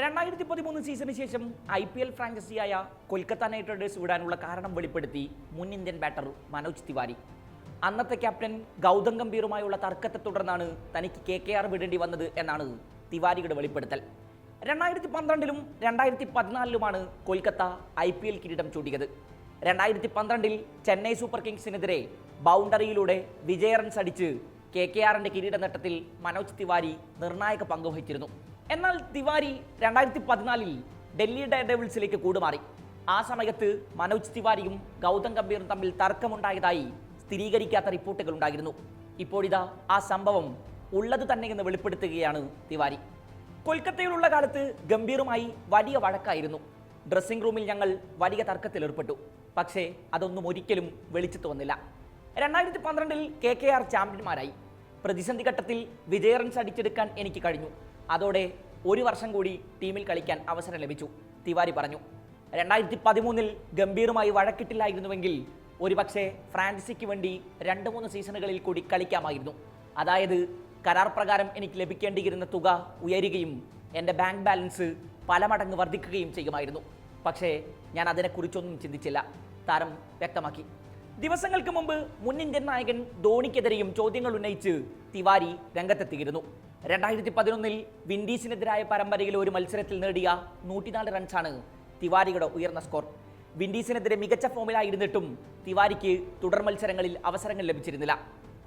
രണ്ടായിരത്തി പതിമൂന്ന് സീസണിന് ശേഷം ഐ പി എൽ ഫ്രാഞ്ചൈസിയായ കൊൽക്കത്ത നൈറ്റ് റൈഡേഴ്സ് വിടാനുള്ള കാരണം വെളിപ്പെടുത്തി മുൻ ഇന്ത്യൻ ബാറ്റർ മനോജ് തിവാരി. അന്നത്തെ ക്യാപ്റ്റൻ ഗൗതം ഗംഭീറുമായുള്ള തർക്കത്തെ തുടർന്നാണ് തനിക്ക് കെ കെ ആർ വിടേണ്ടി വന്നത് എന്നാണ് തിവാരിയുടെ വെളിപ്പെടുത്തൽ. രണ്ടായിരത്തി പന്ത്രണ്ടിലും രണ്ടായിരത്തി പതിനാലിലുമാണ് കൊൽക്കത്ത ഐ പി എൽ കിരീടം ചൂടിയത് രണ്ടായിരത്തി പന്ത്രണ്ടിൽ ചെന്നൈ സൂപ്പർ കിങ്സിനെതിരെ ബൗണ്ടറിയിലൂടെ വിജയ റൺസ് അടിച്ച് കെ കെ ആറിന്റെ കിരീട നേട്ടത്തിൽ മനോജ് തിവാരി നിർണായക പങ്ക് വഹിച്ചിരുന്നു. എന്നാൽ തിവാരി രണ്ടായിരത്തി പതിനാലിൽ ഡൽഹി ഡെവിൾസിലേക്ക് കൂടുമാറി. ആ സമയത്ത് മനോജ് തിവാരിയും ഗൗതം ഗംഭീറും തമ്മിൽ തർക്കമുണ്ടായതായി സ്ഥിരീകരിക്കാത്ത റിപ്പോർട്ടുകൾ ഉണ്ടായിരുന്നു. ഇപ്പോഴിതാ ആ സംഭവം ഉള്ളത് തന്നെയെന്ന് വെളിപ്പെടുത്തുകയാണ് തിവാരി. കൊൽക്കത്തയിലുള്ള കാലത്ത് ഗംഭീറുമായി വലിയ വഴക്കായിരുന്നു. ഡ്രസ്സിംഗ് റൂമിൽ ഞങ്ങൾ വലിയ തർക്കത്തിലേർപ്പെട്ടു പക്ഷേ അതൊന്നും ഒരിക്കലും വെളിച്ചത്ത് വന്നില്ല. രണ്ടായിരത്തി പന്ത്രണ്ടിൽ കെ കെ ആർ ചാമ്പ്യന്മാരായി. പ്രതിസന്ധി ഘട്ടത്തിൽ വിജയ റൺസ് അടിച്ചെടുക്കാൻ എനിക്ക് കഴിഞ്ഞു. അതോടെ ഒരു വർഷം കൂടി ടീമിൽ കളിക്കാൻ അവസരം ലഭിച്ചു. തിവാരി പറഞ്ഞു രണ്ടായിരത്തി പതിമൂന്നിൽ ഗംഭീറുമായി വഴക്കിട്ടില്ലായിരുന്നുവെങ്കിൽ ഒരുപക്ഷെ ഫ്രാൻസിക്ക് വേണ്ടി രണ്ട് മൂന്ന് സീസണുകളിൽ കൂടി കളിക്കാമായിരുന്നു. അതായത് കരാർ പ്രകാരം എനിക്ക് ലഭിക്കേണ്ടിയിരുന്ന തുക ഉയരുകയും എന്റെ ബാങ്ക് ബാലൻസ് പല മടങ്ങ് വർദ്ധിക്കുകയും ചെയ്യുമായിരുന്നു. പക്ഷേ ഞാൻ അതിനെക്കുറിച്ചൊന്നും ചിന്തിച്ചില്ല. താരം വ്യക്തമാക്കി. ദിവസങ്ങൾക്ക് മുമ്പ് മുൻ ഇന്ത്യൻ നായകൻ ധോണിക്കെതിരെയും ചോദ്യങ്ങൾ ഉന്നയിച്ച് തിവാരി രംഗത്തെത്തിയിരുന്നു. രണ്ടായിരത്തി പതിനൊന്നിൽ വിൻഡീസിനെതിരായ പരമ്പരയിലെ ഒരു മത്സരത്തിൽ നേടിയ നൂറ്റിനാല് റൺസാണ് തിവാരിയുടെ ഉയർന്ന സ്കോർ. വിൻഡീസിനെതിരെ മികച്ച ഫോമിലായിരുന്നിട്ടും തിവാരിക്ക് തുടർ മത്സരങ്ങളിൽ അവസരങ്ങൾ ലഭിച്ചിരുന്നില്ല.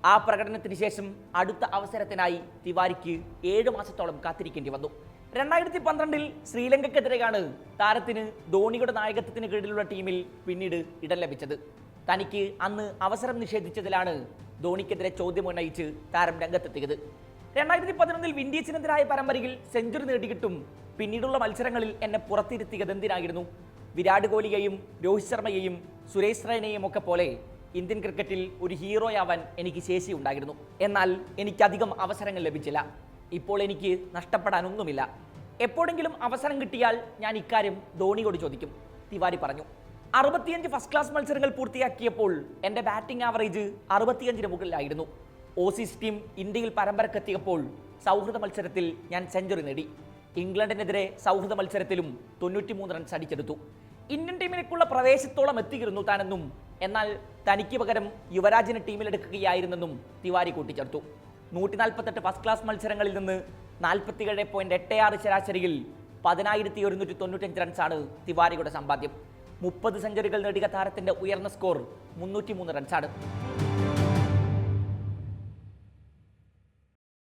ആ പ്രകടനത്തിന് ശേഷം അടുത്ത അവസരത്തിനായി തിവാരിക്ക് ഏഴ് മാസത്തോളം കാത്തിരിക്കേണ്ടി വന്നു. രണ്ടായിരത്തി പന്ത്രണ്ടിൽ ശ്രീലങ്കയ്ക്കെതിരെയാണ് താരത്തിന് ധോണിയുടെ നായകത്വത്തിന് കീഴിലുള്ള ടീമിൽ പിന്നീട് ഇടം ലഭിച്ചത്. തനിക്ക് അന്ന് അവസരം നിഷേധിച്ചതിലാണ് ധോണിക്കെതിരെ ചോദ്യമുന്നയിച്ച് താരം രംഗത്തെത്തിയത്. രണ്ടായിരത്തി പതിനൊന്നിൽ വിൻഡീസിനെതിരായ പരമ്പരയിൽ സെഞ്ചുറി നേടിയിട്ടും പിന്നീടുള്ള മത്സരങ്ങളിൽ എന്നെ പുറത്തിരുത്തിയത് എന്തിനായിരുന്നു? വിരാട് കോഹ്ലിയെയും രോഹിത് ശർമ്മയെയും സുരേഷ് റൈനയെയും ഒക്കെ പോലെ ഇന്ത്യൻ ക്രിക്കറ്റിൽ ഒരു ഹീറോയാവാൻ എനിക്ക് ശേഷി ഉണ്ടായിരുന്നു. എന്നാൽ എനിക്കധികം അവസരങ്ങൾ ലഭിച്ചില്ല. ഇപ്പോൾ എനിക്ക് നഷ്ടപ്പെടാനൊന്നുമില്ല. എപ്പോഴെങ്കിലും അവസരം കിട്ടിയാൽ ഞാൻ ഇക്കാര്യം ധോണിയോട് ചോദിക്കും. തിവാരി പറഞ്ഞു. അറുപത്തിയഞ്ച് ഫസ്റ്റ് ക്ലാസ് മത്സരങ്ങൾ പൂർത്തിയാക്കിയപ്പോൾ എന്റെ ബാറ്റിംഗ് ആവറേജ് അറുപത്തിയഞ്ചിന് മുകളിലായിരുന്നു. ഓസീസ് ടീം ഇന്ത്യയിൽ പരമ്പരക്കെത്തിയപ്പോൾ സൗഹൃദ മത്സരത്തിൽ ഞാൻ സെഞ്ചുറി നേടി. ഇംഗ്ലണ്ടിനെതിരെ സൗഹൃദ മത്സരത്തിലും തൊണ്ണൂറ്റിമൂന്ന് റൺസ് അടിച്ചെടുത്തു. ഇന്ത്യൻ ടീമിലേക്കുള്ള പ്രവേശത്തോളം എത്തിയിരുന്നു താനെന്നും എന്നാൽ തനിക്ക് പകരം യുവരാജിനെ ടീമിലെടുക്കുകയായിരുന്നെന്നും തിവാരി കൂട്ടിച്ചേർത്തു. നൂറ്റി നാൽപ്പത്തെട്ട് ഫസ്റ്റ് ക്ലാസ് മത്സരങ്ങളിൽ നിന്ന് നാൽപ്പത്തിയേഴ് പോയിന്റ് എട്ട് ആറ് ശരാശരിയിൽ പതിനായിരത്തി ഒരുന്നൂറ്റി തൊണ്ണൂറ്റഞ്ച് റൺസാണ് തിവാരിയുടെ സമ്പാദ്യം. മുപ്പത് സെഞ്ചുറികൾ നേടിയ താരത്തിന്റെ ഉയർന്ന സ്കോർ മുന്നൂറ്റി മൂന്ന് റൺസാണ്